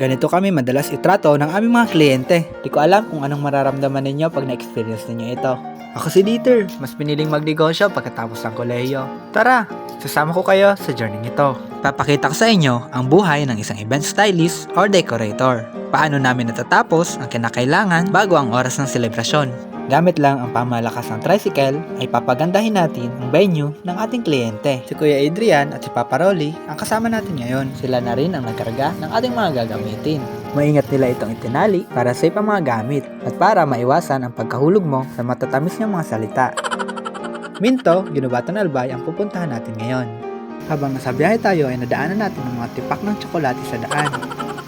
Ganito kami madalas itrato ng aming mga kliyente. Di ko alam kung anong mararamdaman ninyo pag na-experience ninyo ito. Ako si Dieter, mas piniling magnegosyo pagkatapos ng kolehiyo. Tara, sasama ko kayo sa journey nito. Papakita ko sa inyo ang buhay ng isang event stylist or decorator. Paano namin natatapos ang kinakailangan bago ang oras ng selebrasyon. Gamit lang ang pamalakas ng tricycle ay papagandahin natin ang venue ng ating kliyente. Si Kuya Adrian at si Papa Rolly ang kasama natin ngayon. Sila na rin ang nagkarga ng ating mga gagamitin. Maingat nila itong itinali para safe ang mga gamit at para maiwasan ang pagkahulog mo sa matatamis niyang mga salita. Minto, Ginubatan Albay ang pupuntahan natin ngayon. Habang nasa biyahe tayo ay nadaanan natin ng mga tipak ng tsokolate sa daan.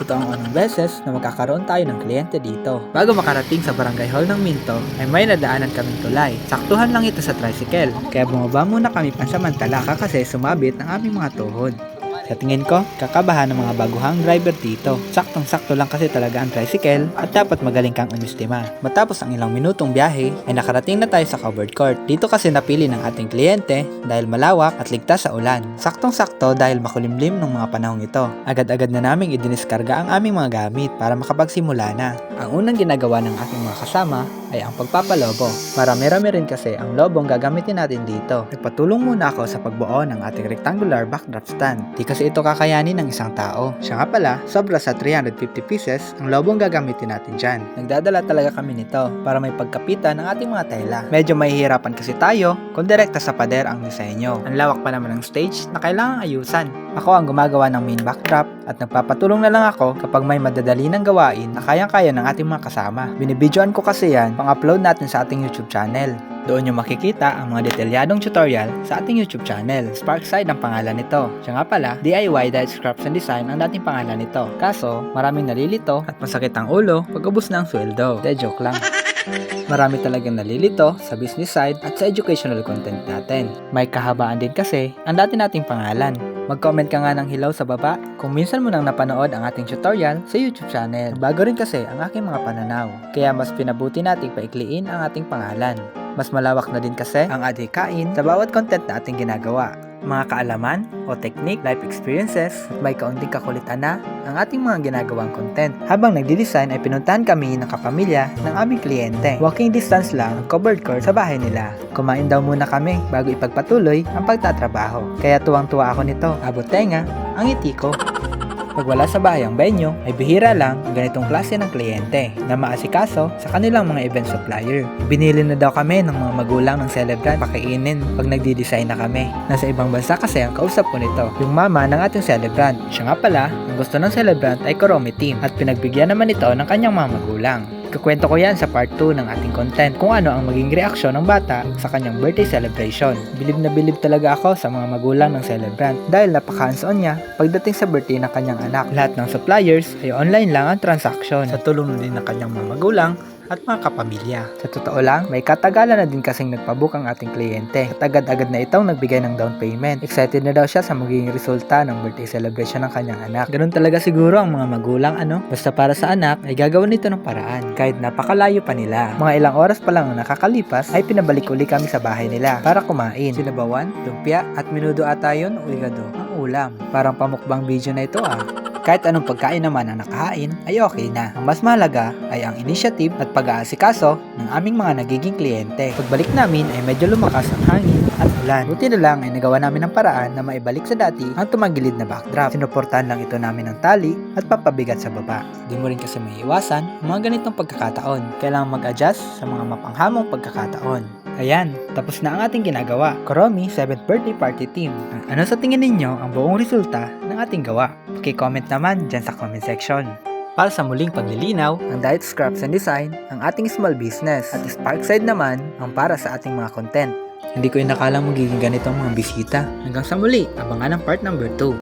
Ito ang unang beses na magkakaroon tayo ng kliyente dito. Bago makarating sa barangay hall ng Minto, ay may nadaanan kaming tulay. Saktuhan lang ito sa tricycle, kaya bumaba muna kami pansamantala kasi sumabit ang aming mga tuhod. Sa tingin ko, kakabahan ng mga baguhang driver dito. Saktong-sakto lang kasi talaga ang tricycle at dapat magaling kang umistima. Matapos ang ilang minutong biyahe, ay nakarating na tayo sa covered court. Dito kasi napili ng ating kliyente dahil malawak at ligtas sa ulan. Saktong-sakto dahil makulimlim ng mga panahong ito. Agad-agad na naming idiniskarga ang aming mga gamit para makapagsimula na. Ang unang ginagawa ng aking mga kasama ay ang pagpapalobo. Marami-rami rin kasi ang lobong gagamitin natin dito. Nagpatulong muna ako sa pagbuo ng ating rectangular backdrop stand. Di kasi ito kakayanin ng isang tao. Siya nga pala, sobra sa 350 pieces ang lobong gagamitin natin dyan. Nagdadala talaga kami nito para may pagkapitan ng ating mga tela. Medyo mahihirapan kasi tayo kung direkta sa pader ang disenyo. Ang lawak pa naman ng stage na kailangang ayusan. Ako ang gumagawa ng main backdrop at nagpapatulong na lang ako kapag may madadali ng gawain na kayang-kaya ng ating mga kasama. Binibidyoan ko kasi yan pang-upload natin sa ating YouTube channel. Doon nyo makikita ang mga detalyadong tutorial sa ating YouTube channel. Sparkside ang pangalan nito. Siya nga pala, DIY Diet Scraps and Design ang dating pangalan nito. Kaso, maraming nalilito at masakit ang ulo pag ubos na ang sweldo. De joke lang. Marami talagang nalilito sa business side at sa educational content natin. May kahabaan din kasi ang dati nating pangalan. Mag-comment ka nga ng hilaw sa baba kung minsan mo nang napanood ang ating tutorial sa YouTube channel. Bago rin kasi ang aking mga pananaw. Kaya mas pinabuti nating paikliin ang ating pangalan. Mas malawak na din kasi ang adhikain sa bawat content na ating ginagawa. Mga kaalaman o technique, life experiences, at may kaunting kakulitan na ang ating mga ginagawang content. Habang nagdi-design ay pinuntahan kami ng kapamilya ng aming kliyente. Walking distance lang ang covered court sa bahay nila. Kumain daw muna kami bago ipagpatuloy ang pagtatrabaho. Kaya tuwang-tuwa ako nito. Abot tenga ang ngiti ko. Pag wala sa bahay ang venue, ay bihira lang ang ganitong klase ng kliyente na maasikaso sa kanilang mga event supplier. Binili na daw kami ng mga magulang ng celebrant pakainin pag nagdi-design na kami. Nasa ibang bansa kasi ang kausap ko nito, yung mama ng ating celebrant. Siya nga pala, ang gusto ng celebrant ay Koromi team at pinagbigyan naman ito ng kanyang mga magulang. Kakwento ko yan sa part 2 ng ating content kung ano ang maging reaksyon ng bata sa kanyang birthday celebration. Bilib na bilib talaga ako sa mga magulang ng celebrant dahil napaka-hands-on niya pagdating sa birthday ng kanyang anak. Lahat ng suppliers ay online lang ang transaction sa tulong din ng kanyang mga magulang at mga kapamilya. Sa totoo lang, may katagalan na din kasing nagpabook ang ating kliyente. At agad-agad na itong nagbigay ng down payment. Excited na daw siya sa magiging resulta ng birthday celebration ng kanyang anak. Ganun talaga siguro ang mga magulang ano. Basta para sa anak ay gagawin nito ng paraan. Kahit napakalayo pa nila. Mga ilang oras pa lang ang nakakalipas ay pinabalik uli kami sa bahay nila para kumain. Sinabawan, lumpia at minudo ata yun o ulam. Parang pamukbang video na ito ah. Kahit anong pagkain naman ang nakahain ay okay na. Ang mas mahalaga ay ang initiative at pag-aasikaso ng aming mga nagiging kliyente. Pagbalik namin ay medyo lumakas ang hangin at ulan. Buti na lang ay nagawa namin ng paraan na maibalik sa dati ang tumagilid na backdrop. Sinuportahan lang ito namin ng tali at pampabigat sa baba. Di mo rin kasi may iwasan ang mga ganitong pagkakataon. Kailangan mag-adjust sa mga mapanghamong pagkakataon. Ayan, tapos na ang ating ginagawa. Koromi 7th birthday party team. Ano sa tingin ninyo ang buong resulta ng ating gawa? Paki-comment naman dyan sa comment section. Para sa muling paglilinaw, ang Diet Scraps and Design ang ating small business at Sparkside naman ang para sa ating mga content. Hindi ko inakalang magiging ganito ang mga bisita. Hanggang sa muli, abangan ang part number 2.